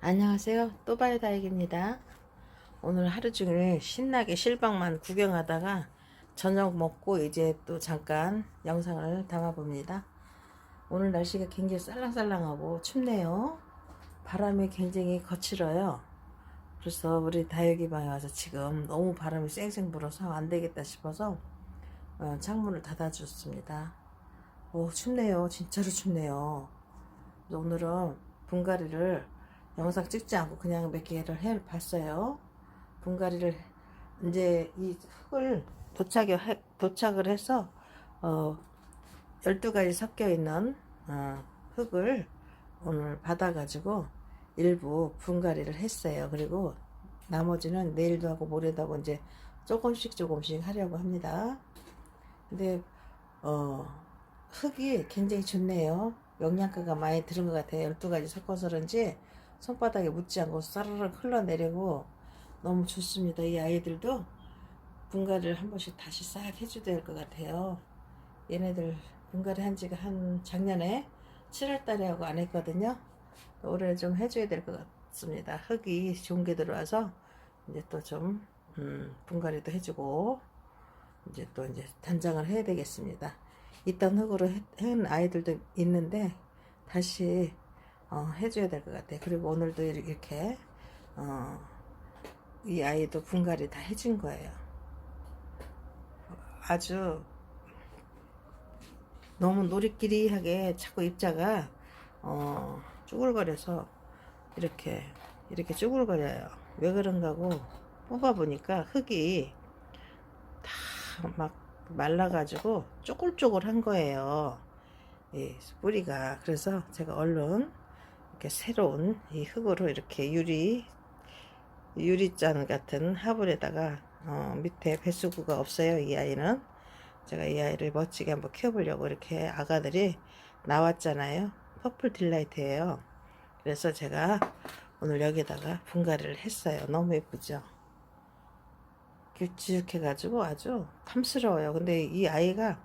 안녕하세요. 또바이다익입니다. 오늘 하루 종일 신나게 실방만 구경하다가 저녁 먹고 이제 또 잠깐 영상을 담아봅니다. 오늘 날씨가 굉장히 쌀랑쌀랑하고 춥네요. 바람이 굉장히 거칠어요. 그래서 우리 다육이 방에 와서 지금 너무 바람이 쌩쌩 불어서 안 되겠다 싶어서 어, 창문을 닫아줬습니다. 오, 춥네요. 진짜로 춥네요. 오늘은 분갈이를 영상 찍지 않고 그냥 몇 개를 해 봤어요. 분갈이를 이제 이 흙을 도착을, 해- 도착을 해서 어 12가지 섞여 있는 어, 흙을 오늘 받아 가지고 일부 분갈이를 했어요. 그리고 나머지는 내일도 하고 모레도 하고 이제 조금씩 조금씩 하려고 합니다. 근데 어 흙이 굉장히 좋네요. 영양가가 많이 들은 것 같아요. 12가지 섞어서 그런지 손바닥에 묻지 않고 사르륵 흘러내리고 너무 좋습니다. 이 아이들도 분갈이를 한 번씩 다시 싹 해줘야 될 것 같아요. 얘네들 분갈이 한 지가 한 작년에 7월 달에 하고 안 했거든요. 올해 좀 해줘야 될 것 같습니다. 흙이 좋은 게 들어와서 이제 또좀 음, 분갈이도 해주고 이제 또 이제 단장을 해야 되겠습니다. 있던 흙으로 해- 한 아이들도 있는데 다시 어, 해줘야 될 것 같아요. 그리고 오늘도 이렇게 어, 이 아이도 분갈이 다 해준 거예요. 아주 너무 놀이끼리하게 자꾸 입자가 어, 쭈글거려서 이렇게 이렇게 쭈글거려요. 왜 그런가 하고 뽑아보니까 흙이 다 막 말라가지고 쪼글쪼글한 거예요. 이 뿌리가. 그래서 제가 얼른 이렇게 새로운 이 흙으로 이렇게 유리 유리잔 같은 화분에다가 어, 밑에 배수구가 없어요 이 아이는. 제가 이 아이를 멋지게 한번 키워보려고 이렇게 아가들이 나왔잖아요. 퍼플 딜라이트예요. 그래서 제가 오늘 여기다가 분갈이를 했어요. 너무 예쁘죠 길쭉해가지고 아주 탐스러워요 근데 이 아이가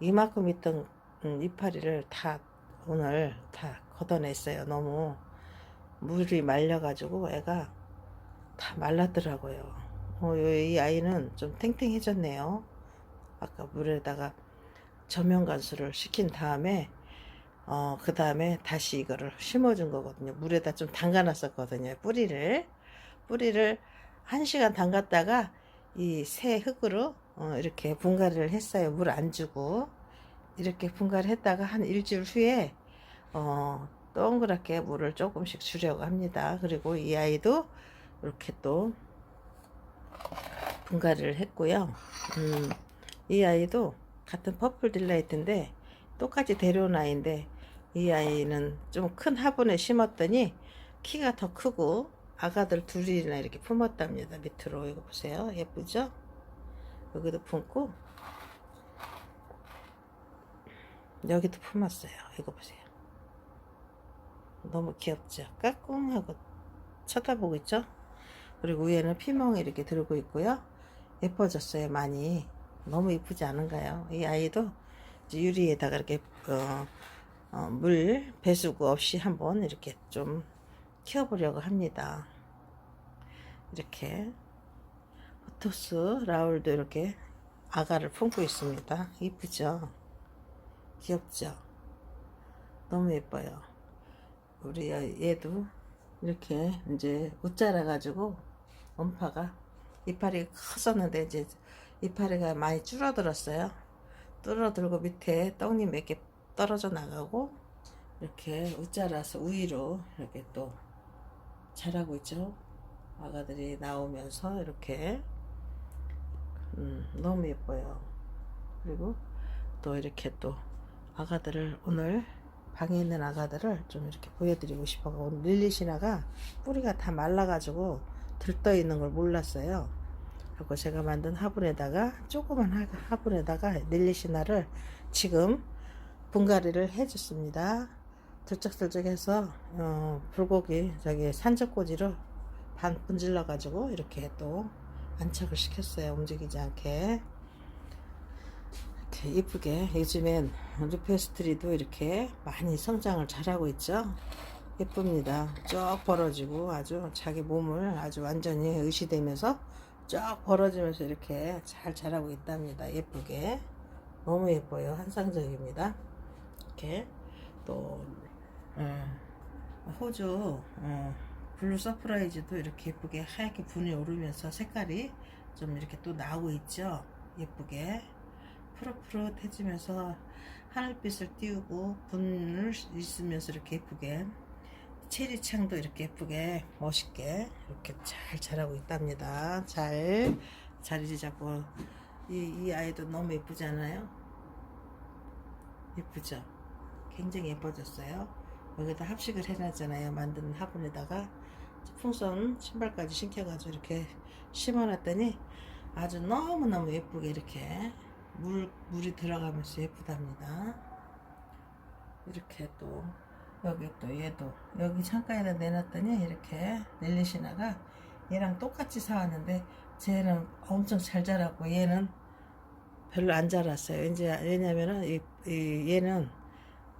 이만큼 있던 음, 이파리를 다 오늘 다 걷어냈어요. 너무 물이 말려가지고 애가 다 말랐더라고요. 어, 이 아이는 좀 탱탱해졌네요. 아까 물에다가 저면 간수를 시킨 다음에 어, 그 다음에 다시 이거를 심어준 거거든요. 물에다 좀 담가 놨었거든요. 뿌리를. 뿌리를 한 시간 담갔다가 이 새 흙으로 어, 이렇게 분갈이를 했어요. 물 안 주고. 이렇게 분갈이 했다가 한 일주일 후에 어, 동그랗게 물을 조금씩 주려고 합니다. 그리고 이 아이도 이렇게 또 분갈이를 했고요. 음, 이 아이도 같은 퍼플 딜라이트인데 똑같이 데려온 아이인데 이 아이는 좀 큰 화분에 심었더니 키가 더 크고 아가들 둘이나 이렇게 품었답니다. 밑으로 이거 보세요. 예쁘죠? 여기도 품고 여기도 품었어요. 이거 보세요. 너무 귀엽죠? 까꿍하고 쳐다보고 있죠? 그리고 위에는 피멍이 이렇게 들고 있고요. 예뻐졌어요, 많이. 너무 이쁘지 않은가요? 이 아이도 유리에다가 이렇게 어, 어, 물 배수구 없이 한번 이렇게 좀 키워보려고 합니다. 이렇게 호토스 라울도 이렇게 아가를 품고 있습니다. 이쁘죠? 귀엽죠? 너무 예뻐요. 우리 얘도 이렇게 이제 웃자라 가지고 원파가 이파리가 컸었는데 이제 이파리가 많이 줄어들었어요. 줄어들고 밑에 떡잎 몇 개 떨어져 나가고 이렇게 웃자라서 우위로 이렇게 또 자라고 있죠. 아가들이 나오면서 이렇게 음, 너무 예뻐요. 그리고 또 이렇게 또 아가들을 오늘 방에 있는 아가들을 좀 이렇게 보여드리고 싶어서 오늘 릴리시나가 뿌리가 다 말라가지고 들떠 있는 걸 몰랐어요. 그리고 제가 만든 화분에다가 조그만 화- 화분에다가 릴리시나를 지금 분갈이를 해줬습니다. 들쩍들쩍해서 어, 불고기 저기 산적꽂이로 반 분질러 가지고 이렇게 또 안착을 시켰어요. 움직이지 않게. 이렇게 이쁘게 요즘엔 루페스트리도 이렇게 많이 성장을 잘하고 있죠. 예쁩니다. 쭉 벌어지고 아주 자기 몸을 아주 완전히 의시되면서 쭉 벌어지면서 이렇게 잘 자라고 있답니다. 예쁘게 너무 예뻐요. 환상적입니다. 이렇게 또 어, 호주 어, 블루 서프라이즈도 이렇게 예쁘게 하얗게 분이 오르면서 색깔이 좀 이렇게 또 나오고 있죠. 예쁘게 푸릇푸릇해지면서 하늘빛을 띄우고 분을 있으면서 이렇게 예쁘게 체리창도 이렇게 예쁘게 멋있게 이렇게 잘 자라고 있답니다. 잘 자리 잡고 이, 이 아이도 너무 예쁘지 않아요? 예쁘죠? 굉장히 예뻐졌어요. 여기다 합식을 해놨잖아요. 만든 화분에다가 풍선 신발까지 신겨가지고 이렇게 심어놨더니 아주 너무너무 예쁘게 이렇게 물, 물이 들어가면서 예쁘답니다. 이렇게 또 여기 또 얘도 여기 창가에다 내놨더니 이렇게 넬리시나가 얘랑 똑같이 사왔는데 쟤는 엄청 잘 자랐고 얘는 별로 안 자랐어요. 왜냐면은 이, 이 얘는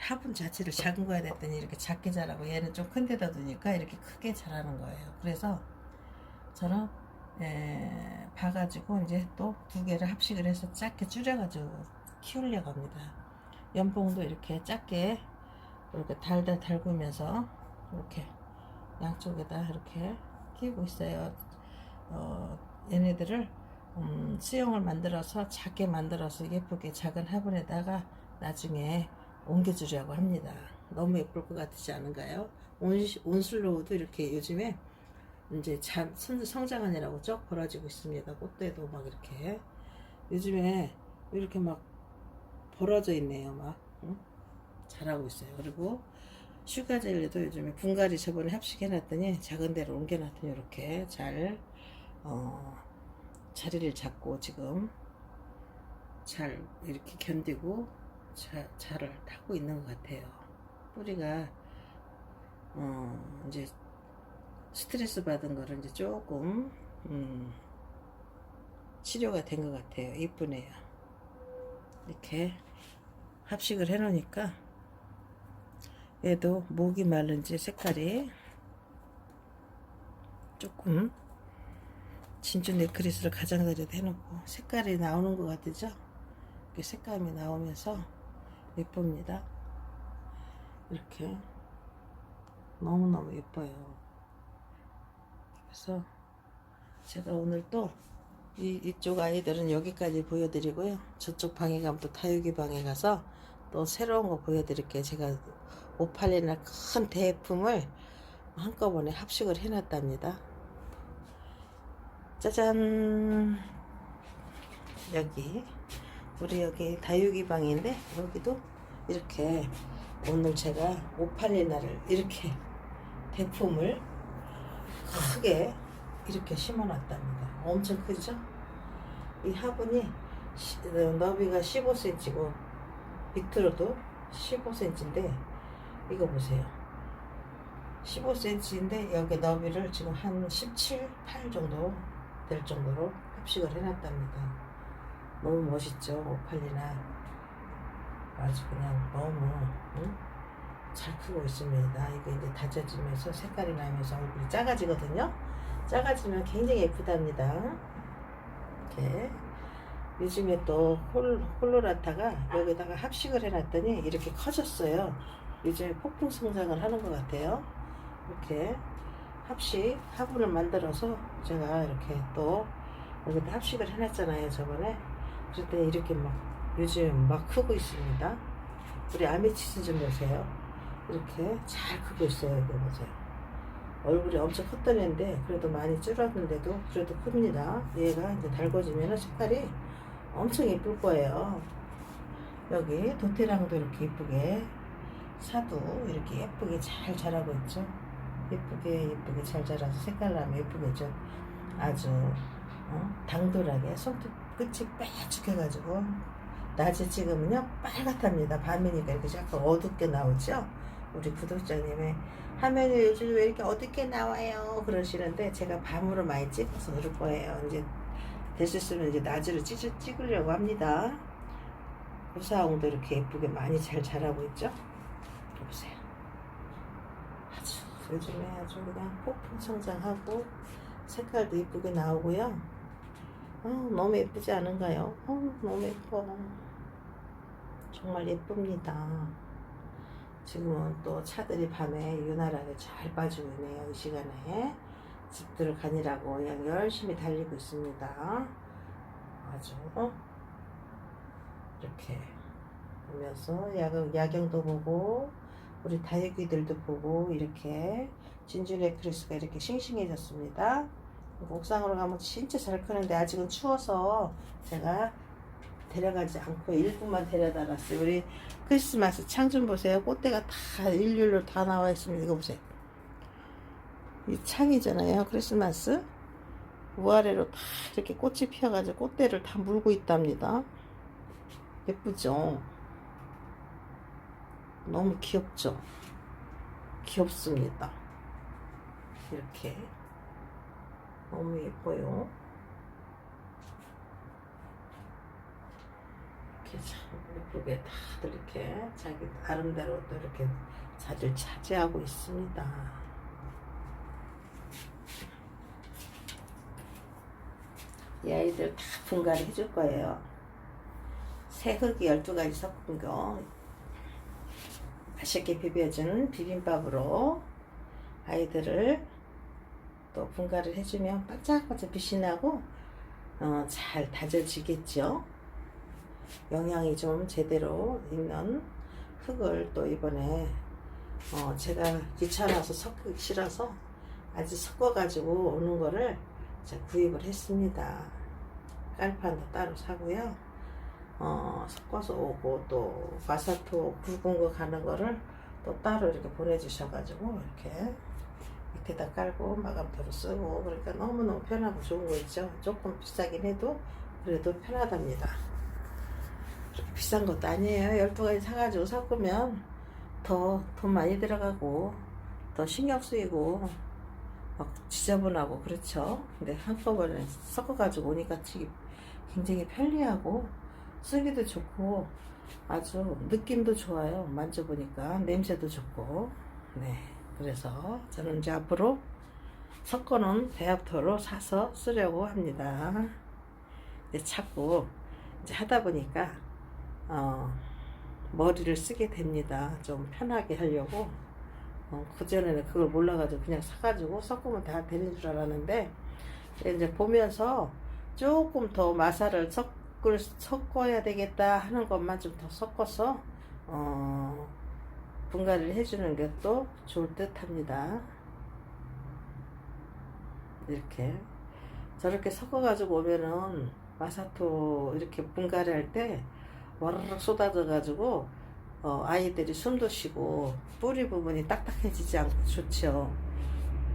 화분 자체를 작은 거야 됐더니 이렇게 작게 자라고 얘는 좀 큰 데다 두니까 이렇게 크게 자라는 거예요. 그래서 저는 에, 봐가지고 이제 또 두 개를 합식을 해서 작게 줄여가지고 키우려고 합니다. 연봉도 이렇게 작게 이렇게 달달 달구면서 이렇게 양쪽에다 이렇게 키우고 있어요. 어, 얘네들을 음, 수영을 만들어서 작게 만들어서 예쁘게 작은 화분에다가 나중에 옮겨주려고 합니다. 너무 예쁠 것 같지 않은가요? 온, 온슬로우도 이렇게 요즘에 이제 잘 성- 성장하느라고 쭉 벌어지고 있습니다. 꽃대도 막 이렇게 요즘에 이렇게 막 벌어져 있네요. 막 응? 잘하고 있어요. 그리고 슈가젤리도 요즘에 분갈이 저번에 합식해놨더니 작은 데로 옮겨놨더니 이렇게 잘 어, 자리를 잡고 지금 잘 이렇게 견디고 자, 잘을 타고 있는 것 같아요. 뿌리가 어, 이제 스트레스 받은 거를 이제 조금 음, 치료가 된 것 같아요. 이쁘네요. 이렇게 합식을 해 놓으니까 얘도 목이 마른지 색깔이 조금 진주 네크리스를 가장자리에다 해놓고 색깔이 나오는 것 같죠? 색감이 나오면서 예쁩니다. 이렇게 너무너무 예뻐요. 그래서 제가 오늘 또 이, 이쪽 아이들은 여기까지 보여드리고요. 저쪽 방에 가면 또 다육이 방에 가서 또 새로운 거 보여드릴게요. 제가 오팔리나 큰 대품을 한꺼번에 합식을 해놨답니다. 짜잔! 여기 우리 여기 다육이 방인데 여기도 이렇게 오늘 제가 오팔리나를 이렇게 대품을 크게 이렇게 심어놨답니다. 엄청 크죠? 이 화분이 너비가 15cm고 밑으로도 15cm인데 이거 보세요. 15cm인데 여기 너비를 지금 한 17, 8 정도 될 정도로 합식을 해놨답니다. 너무 멋있죠, 오팔리나. 아주 그냥 너무 응? 잘 크고 있습니다. 이게 이제 다져지면서 색깔이 나면서 얼굴이 작아지거든요. 작아지면 굉장히 예쁘답니다. 이렇게 요즘에 또 홀, 홀로라타가 여기다가 합식을 해놨더니 이렇게 커졌어요. 요즘에 폭풍 성장을 하는 것 같아요. 이렇게 합식 화분을 만들어서 제가 이렇게 또 여기다 합식을 해놨잖아요 저번에 그럴 때 이렇게 막 요즘 막 크고 있습니다. 우리 아메치스 좀 보세요. 이렇게 잘 크고 있어요 여기 보세요. 얼굴이 엄청 컸던 애인데 그래도 많이 줄었는데도 그래도 큽니다. 얘가 이제 달궈지면 색깔이 엄청 예쁠 거예요. 여기 도테랑도 이렇게 예쁘게 사도 이렇게 예쁘게 잘 자라고 있죠? 예쁘게 예쁘게 잘 자라서 색깔 나면 예쁘겠죠. 아주 어? 당돌하게 손톱 끝이 빼죽해가지고 낮에 찍으면요 빨갛답니다. 밤이니까 이렇게 약간 어둡게 나오죠. 우리 구독자님의 화면이 요즘 왜 이렇게 어둡게 나와요 그러시는데 제가 밤으로 많이 찍어서 그럴 거예요. 이제 됐었으면 이제 낮으로 찍, 찍으려고 합니다. 고사홍도 이렇게 예쁘게 많이 잘 자라고 있죠. 보세요. 아주 요즘에 아주 그냥 폭풍 성장하고 색깔도 예쁘게 나오고요. 어, 너무 예쁘지 않은가요? 어, 너무 예뻐. 정말 예쁩니다. 지금은 또 차들이 밤에 유난하게 잘 빠지고 있네요. 이 시간에 집들을 가니라고 그냥 열심히 달리고 있습니다. 아주 어? 이렇게 보면서 야경, 야경도 보고 우리 다육이들도 보고 이렇게 진주 네크리스가 이렇게 싱싱해졌습니다. 옥상으로 가면 진짜 잘 크는데 아직은 추워서 제가 데려가지 않고 일부만 데려다 놨어요. 우리 크리스마스 창 좀 보세요. 꽃대가 다 일률로 다 나와 있습니다. 이거 보세요. 이 창이잖아요. 크리스마스. 위아래로 다 이렇게 꽃이 피어가지고 꽃대를 다 물고 있답니다. 예쁘죠? 너무 귀엽죠? 귀엽습니다. 이렇게. 너무 예뻐요. 이렇게 참 예쁘게 다들 이렇게 자기 나름대로 또 이렇게 자리를 차지하고 있습니다. 이 아이들 다 분갈이 해줄 거예요. 새 흙이 12가지 섞은 거 맛있게 비벼준 비빔밥으로 아이들을 또 분갈이를 해주면 반짝반짝 빛이 나고 어, 잘 다져지겠죠. 영양이 좀 제대로 있는 흙을 또 이번에 어, 제가 귀찮아서 섞기 싫어서 아직 섞어가지고 오는 거를 제가 구입을 했습니다. 깔판도 따로 사고요. 어, 섞어서 오고 또 마사토 굵은 거 가는 거를 또 따로 이렇게 보내주셔가지고 이렇게 밑에다 깔고 마감토로 쓰고 그러니까 너무너무 편하고 좋은 거 있죠. 조금 비싸긴 해도 그래도 편하답니다. 그렇게 비싼 것도 아니에요. 12가지 사가지고 섞으면 더 돈 많이 들어가고 더 신경 쓰이고 막 지저분하고 그렇죠. 근데 한꺼번에 섞어가지고 오니까 되게 굉장히 편리하고 쓰기도 좋고 아주 느낌도 좋아요. 만져보니까 냄새도 좋고 네 그래서 저는 이제 앞으로 섞어놓은 배합토로 사서 쓰려고 합니다. 근데 자꾸 이제 하다 보니까 어, 머리를 쓰게 됩니다. 좀 편하게 하려고 어, 그전에는 그걸 몰라가지고 그냥 사가지고 섞으면 다 되는 줄 알았는데 이제 보면서 조금 더 마사를 섞을, 섞어야 되겠다 하는 것만 좀 더 섞어서 어, 분갈이를 해주는 게 또 좋을 듯 합니다. 이렇게 저렇게 섞어가지고 오면은 마사토 이렇게 분갈이 할 때 와르르 쏟아져가지고 어, 아이들이 숨도 쉬고 뿌리 부분이 딱딱해지지 않고 좋죠.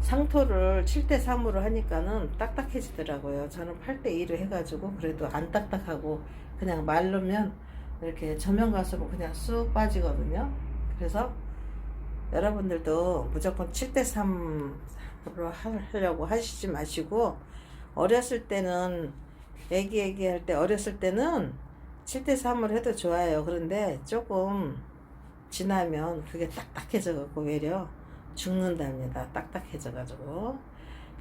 상토를 7대3으로 하니까는 딱딱해지더라고요. 저는 8대2로 해가지고 그래도 안 딱딱하고 그냥 말르면 이렇게 저면 가수로 그냥 쑥 빠지거든요. 그래서 여러분들도 무조건 7대3으로 하려고 하시지 마시고 어렸을 때는 애기 애기 할 때 어렸을 때는 7대3으로 해도 좋아요. 그런데 조금 지나면 그게 딱딱해져 갖고 외려 죽는답니다. 딱딱해져 가지고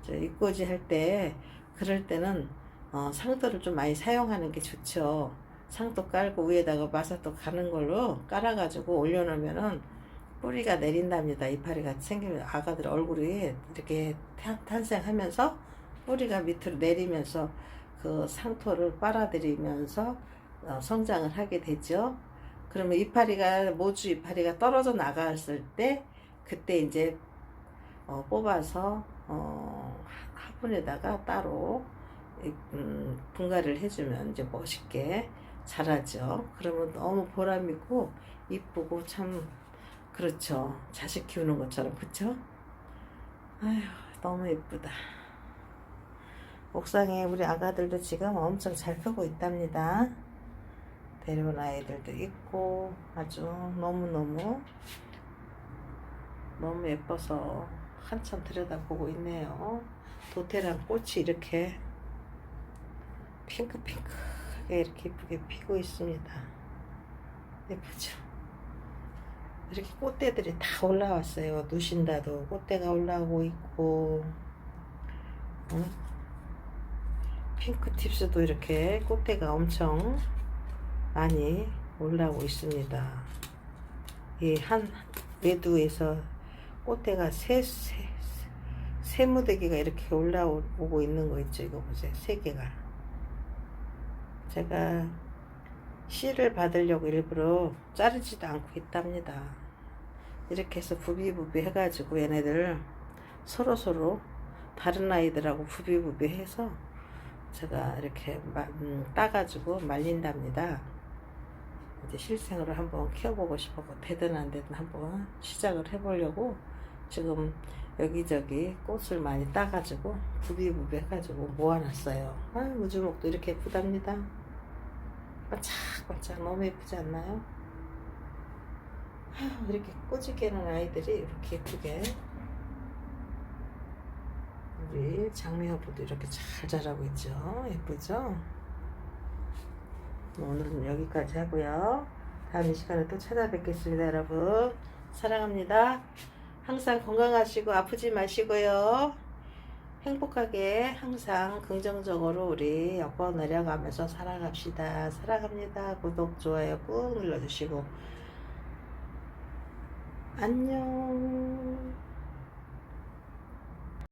저 입꼬지 할 때 그럴 때는 어, 상토를 좀 많이 사용하는 게 좋죠. 상토 깔고 위에다가 마사토 가는 걸로 깔아가지고 올려놓으면은 뿌리가 내린답니다. 이파리가 생기면 아가들 얼굴이 이렇게 탄- 탄생하면서 뿌리가 밑으로 내리면서 그 상토를 빨아들이면서 어, 성장을 하게 되죠. 그러면 이파리가 모주 이파리가 떨어져 나갔을 때 그때 이제 어, 뽑아서 어, 화분에다가 따로 이- 음, 분갈이를 해주면 이제 멋있게 자라죠. 그러면 너무 보람 있고 이쁘고 참 그렇죠. 자식 키우는 것처럼 그쵸? 아휴 너무 예쁘다. 옥상에 우리 아가들도 지금 엄청 잘 크고 있답니다. 데려온 아이들도 있고 아주 너무너무 너무 예뻐서 한참 들여다보고 있네요. 도태랑 꽃이 이렇게 핑크핑크하게 이렇게 예쁘게 피고 있습니다. 예쁘죠? 이렇게 꽃대들이 다 올라왔어요. 누신다도 꽃대가 올라오고 있고, 응? 핑크 팁스도 이렇게 꽃대가 엄청 많이 올라오고 있습니다. 이한 외두에서 꽃대가 세, 세, 세 무더기가 이렇게 올라오고 있는 거 있죠. 이거 보세요. 세 개가. 제가 씨를 받으려고 일부러 자르지도 않고 있답니다. 이렇게 해서 부비부비 해가지고 얘네들 서로서로 다른 아이들하고 부비부비 해서 제가 이렇게 마- 음, 따가지고 말린답니다. 이제 실생으로 한번 키워보고 싶어서 되든 안 되든 한번 시작을 해보려고 지금 여기저기 꽃을 많이 따가지고 부비부비 해가지고 모아놨어요. 아, 우주목도 이렇게 예쁘답니다. 반짝반짝 너무 예쁘지 않나요? 이렇게 꼬집게는 아이들이 이렇게 예쁘게 우리 장미여보도 이렇게 잘 자라고 있죠. 예쁘죠? 오늘은 여기까지 하고요. 다음 이 시간에 또 찾아뵙겠습니다, 여러분. 사랑합니다. 항상 건강하시고 아프지 마시고요. 행복하게 항상 긍정적으로 우리 여보 내려가면서 살아갑시다. 사랑합니다. 구독, 좋아요 꾹 눌러주시고. 안녕.